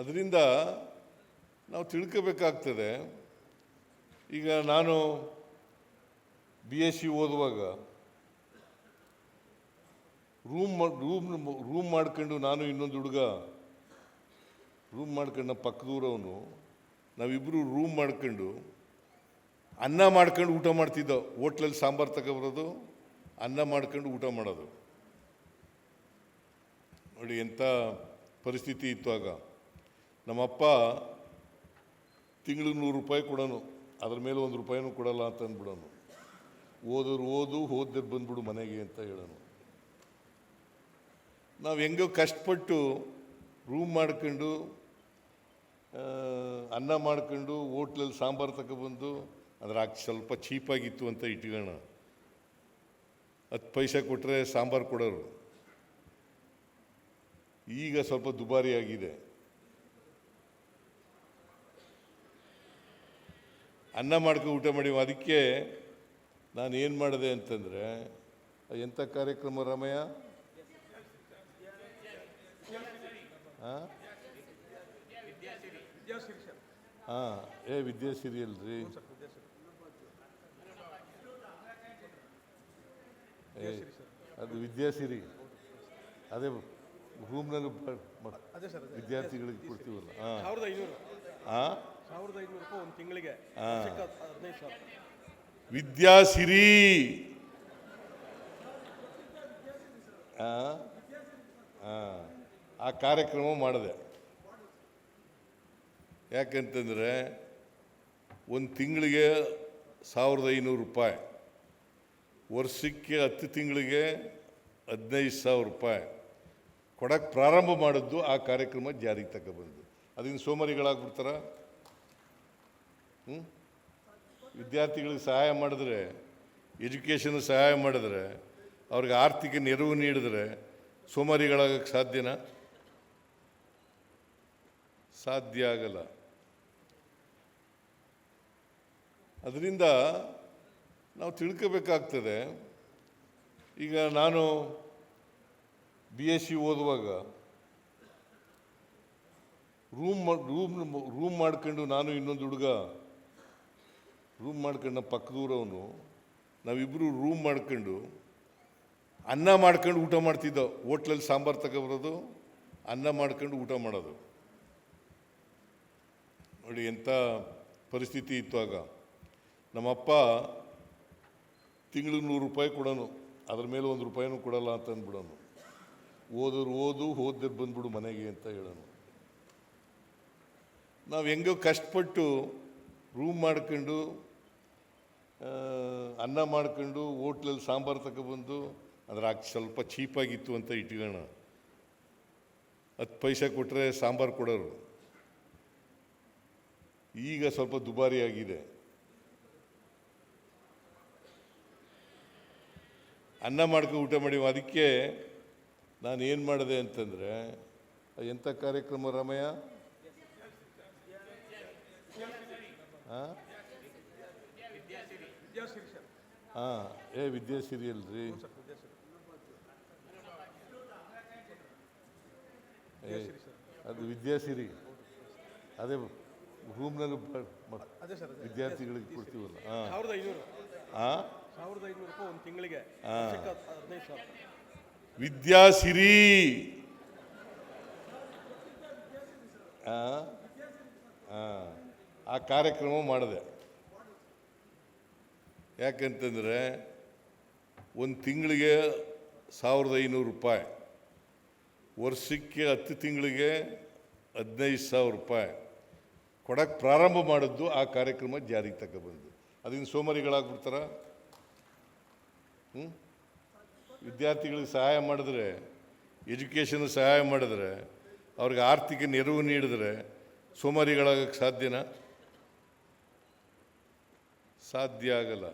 ಅದರಿಂದ ನಾವು ತಿಳ್ಕೋಬೇಕಾಗ್ತದೆ. ಈಗ ನಾನು ಬಿ ಎಸ್ ಸಿ ಓದುವಾಗ ರೂಮ್ ರೂಮ್ ರೂಮ್ ಮಾಡ್ಕೊಂಡು ನಾನು ಇನ್ನೊಂದು ಹುಡುಗ ರೂಮ್ ಮಾಡ್ಕೊಂಡು ನಮ್ಮ ಪಕ್ಕದೂರವನು ನಾವಿಬ್ಬರು ರೂಮ್ ಮಾಡ್ಕೊಂಡು ಅನ್ನ ಮಾಡ್ಕೊಂಡು ಊಟ ಮಾಡ್ತಿದ್ದೋ, ಹೋಟ್ಲಲ್ಲಿ ಸಾಂಬಾರು ತಗೊಬರೋದು ಅನ್ನ ಮಾಡ್ಕೊಂಡು ಊಟ ಮಾಡೋದು. ನೋಡಿ ಎಂಥ ಪರಿಸ್ಥಿತಿ ಇತ್ತು ಆಗ. ನಮ್ಮಪ್ಪ ತಿಂಗಳಿಗೆ ನೂರು ರೂಪಾಯಿ ಕೊಡೋನು, ಅದ್ರ ಮೇಲೆ ಒಂದು ರೂಪಾಯಿನೂ ಕೊಡಲ್ಲ ಅಂತ ಅಂದ್ಬಿಡೋನು. ಓದೋರು ಓದು ಓದ್ದಿರ್ ಬಂದ್ಬಿಡು ಮನೆಗೆ ಅಂತ ಹೇಳೋನು. ನಾವು ಹೆಂಗೋ ಕಷ್ಟಪಟ್ಟು ರೂಮ್ ಮಾಡ್ಕೊಂಡು ಅನ್ನ ಮಾಡ್ಕೊಂಡು, ಹೋಟ್ಲಲ್ಲಿ ಸಾಂಬಾರು ತಗೊಬಂದು ಅದ್ರ ಸ್ವಲ್ಪ ಚೀಪಾಗಿತ್ತು ಅಂತ ಇಟ್ಕೋಣ ಹತ್ತು ಪೈಸೆ ಕೊಟ್ಟರೆ ಸಾಂಬಾರು ಕೊಡೋರು. ಈಗ ಸ್ವಲ್ಪ ದುಬಾರಿ ಆಗಿದೆ. ಅನ್ನ ಮಾಡ್ಕೊ ಊಟ ಮಾಡಿ ಅದಕ್ಕೆ ನಾನು ಏನು ಮಾಡಿದೆ ಅಂತಂದರೆ ಎಂಥ ಕಾರ್ಯಕ್ರಮ ರಾಮಯ್ಯ? ಹಾಂ ಹಾಂ ಏ ವಿದ್ಯಾಸಿರಿ ಅಲ್ರಿ ಏ ಅದು ವಿದ್ಯಾಸಿರಿ ಅದೇ ರೂಮ್ನಲ್ಲಿ ವಿದ್ಯಾರ್ಥಿಗಳಿಗೆ ಕೊಡ್ತೀವಲ್ಲ. ಹಾಂ ಹಾಂ ವಿದ್ಯಾಸಿರಿ ಆ? ಕಾರ್ಯಕ್ರಮ ಮಾಡಿದೆ. ಯಾಕಂತಂದರೆ ಒಂದು ತಿಂಗಳಿಗೆ ಸಾವಿರದ ಐನೂರು ರೂಪಾಯಿ ವರ್ಷಕ್ಕೆ ಹತ್ತು ತಿಂಗಳಿಗೆ ಹದಿನೈದು ಸಾವಿರ ರೂಪಾಯಿ ಕೊಡಕ್ಕೆ ಪ್ರಾರಂಭ ಮಾಡಿದ್ದು ಆ ಕಾರ್ಯಕ್ರಮ ಜಾರಿಗೆ ತಗೊಬಂದು ಅದರಿಂದ ಸೋಮಾರಿಗಳಾಗ್ಬಿಡ್ತಾರ? ವಿದ್ಯಾರ್ಥಿಗಳಿಗೆ ಸಹಾಯ ಮಾಡಿದ್ರೆ ಎಜುಕೇಷನ್ ಸಹಾಯ ಮಾಡಿದ್ರೆ, ಅವ್ರಿಗೆ ಆರ್ಥಿಕ ನೆರವು ನೀಡಿದ್ರೆ ಸೋಮಾರಿಗಳಾಗಕ್ಕೆ ಸಾಧ್ಯನಾ? ಸಾಧ್ಯ ಆಗಲ್ಲ. ಅದರಿಂದ ನಾವು ತಿಳ್ಕೋಬೇಕಾಗ್ತದೆ. ಈಗ ನಾನು ಬಿ ಎಸ್ ಸಿ ಓದುವಾಗ ರೂಮ್ ರೂಮ್ ರೂಮ್ ಮಾಡ್ಕೊಂಡು ನಾನು ಇನ್ನೊಂದು ಹುಡುಗ ರೂಮ್ ಮಾಡ್ಕೊಂಡು ನಮ್ಮ ಪಕ್ಕದೂರವನು ನಾವಿಬ್ಬರು ರೂಮ್ ಮಾಡ್ಕೊಂಡು ಅನ್ನ ಮಾಡ್ಕೊಂಡು ಊಟ ಮಾಡ್ತಿದ್ದೋ, ಹೋಟ್ಲಲ್ಲಿ ಸಾಂಬಾರು ತಗೊಬರೋದು, ಅನ್ನ ಮಾಡ್ಕೊಂಡು ಊಟ ಮಾಡೋದು. ನೋಡಿ ಎಂಥ ಪರಿಸ್ಥಿತಿ ಇತ್ತು ಆಗ. ನಮ್ಮಪ್ಪ ತಿಂಗಳಿಗೆ ನೂರು ರೂಪಾಯಿ ಕೊಡೋನು, ಅದ್ರ ಮೇಲೆ ಒಂದು ರೂಪಾಯಿನೂ ಕೊಡಲ್ಲ ಅಂತ ಅಂದ್ಬಿಡೋನು. ಓದೋರು ಓದು ಓದ್ದಿರ್ ಬಂದ್ಬಿಡು ಮನೆಗೆ ಅಂತ ಹೇಳೋನು. ನಾವು ಹೆಂಗೋ ಕಷ್ಟಪಟ್ಟು ರೂಮ್ ಮಾಡ್ಕೊಂಡು ಅನ್ನ ಮಾಡ್ಕೊಂಡು ಹೋಟ್ಲಲ್ಲಿ ಸಾಂಬಾರು ತಗೊಬಂದು ಅದ್ರ ಆಗ ಸ್ವಲ್ಪ ಚೀಪಾಗಿತ್ತು ಅಂತ ಇಟ್ಕೋಣ ಹತ್ತು ಪೈಸೆ ಕೊಟ್ಟರೆ ಸಾಂಬಾರು ಕೊಡೋರು. ಈಗ ಸ್ವಲ್ಪ ದುಬಾರಿ ಆಗಿದೆ. ಅನ್ನ ಮಾಡ್ಕೊಂಡು ಊಟ ಮಾಡಿ, ಅದಕ್ಕೆ ನಾನು ಏನು ಮಾಡಿದೆ ಅಂತಂದರೆ ಎಂಥ ಕಾರ್ಯಕ್ರಮ ರಾಮಯ್ಯ? ಹಾಂ? ಹಾಂ ಏ ವಿದ್ಯಾಸಿರಿ ಅಲ್ರಿ ಏ ಅದು ವಿದ್ಯಾಸಿರಿ ಅದೇ ರೂಮ್ನಲ್ಲಿ ವಿದ್ಯಾರ್ಥಿಗಳಿಗೆ ಕೊಡ್ತೀವಲ್ಲ. ಹಾಂ. ವಿದ್ಯಾಸಿರಿ. ಆ ಕಾರ್ಯಕ್ರಮ ಮಾಡಿದೆ. ಯಾಕಂತಂದರೆ ಒಂದು ತಿಂಗಳಿಗೆ ಸಾವಿರದ ಐನೂರು ರೂಪಾಯಿ, ವರ್ಷಕ್ಕೆ ಹತ್ತು ತಿಂಗಳಿಗೆ ಹದಿನೈದು ಸಾವಿರ ರೂಪಾಯಿ ಕೊಡಕ್ಕೆ ಪ್ರಾರಂಭ ಮಾಡಿದ್ದು ಆ ಕಾರ್ಯಕ್ರಮ ಜಾರಿಗೆ ತಗೊಬಂದು ಅದರಿಂದ ಸೋಮಾರಿಗಳಾಗ್ಬಿಡ್ತಾರ? ಹ್ಞೂ ವಿದ್ಯಾರ್ಥಿಗಳಿಗೆ ಸಹಾಯ ಮಾಡಿದ್ರೆ ಎಜುಕೇಷನ್ ಸಹಾಯ ಮಾಡಿದ್ರೆ, ಅವ್ರಿಗೆ ಆರ್ಥಿಕ ನೆರವು ನೀಡಿದ್ರೆ ಸೋಮಾರಿಗಳಾಗಕ್ಕೆ ಸಾಧ್ಯನಾ? ಸಾಧ್ಯ ಆಗಲ್ಲ.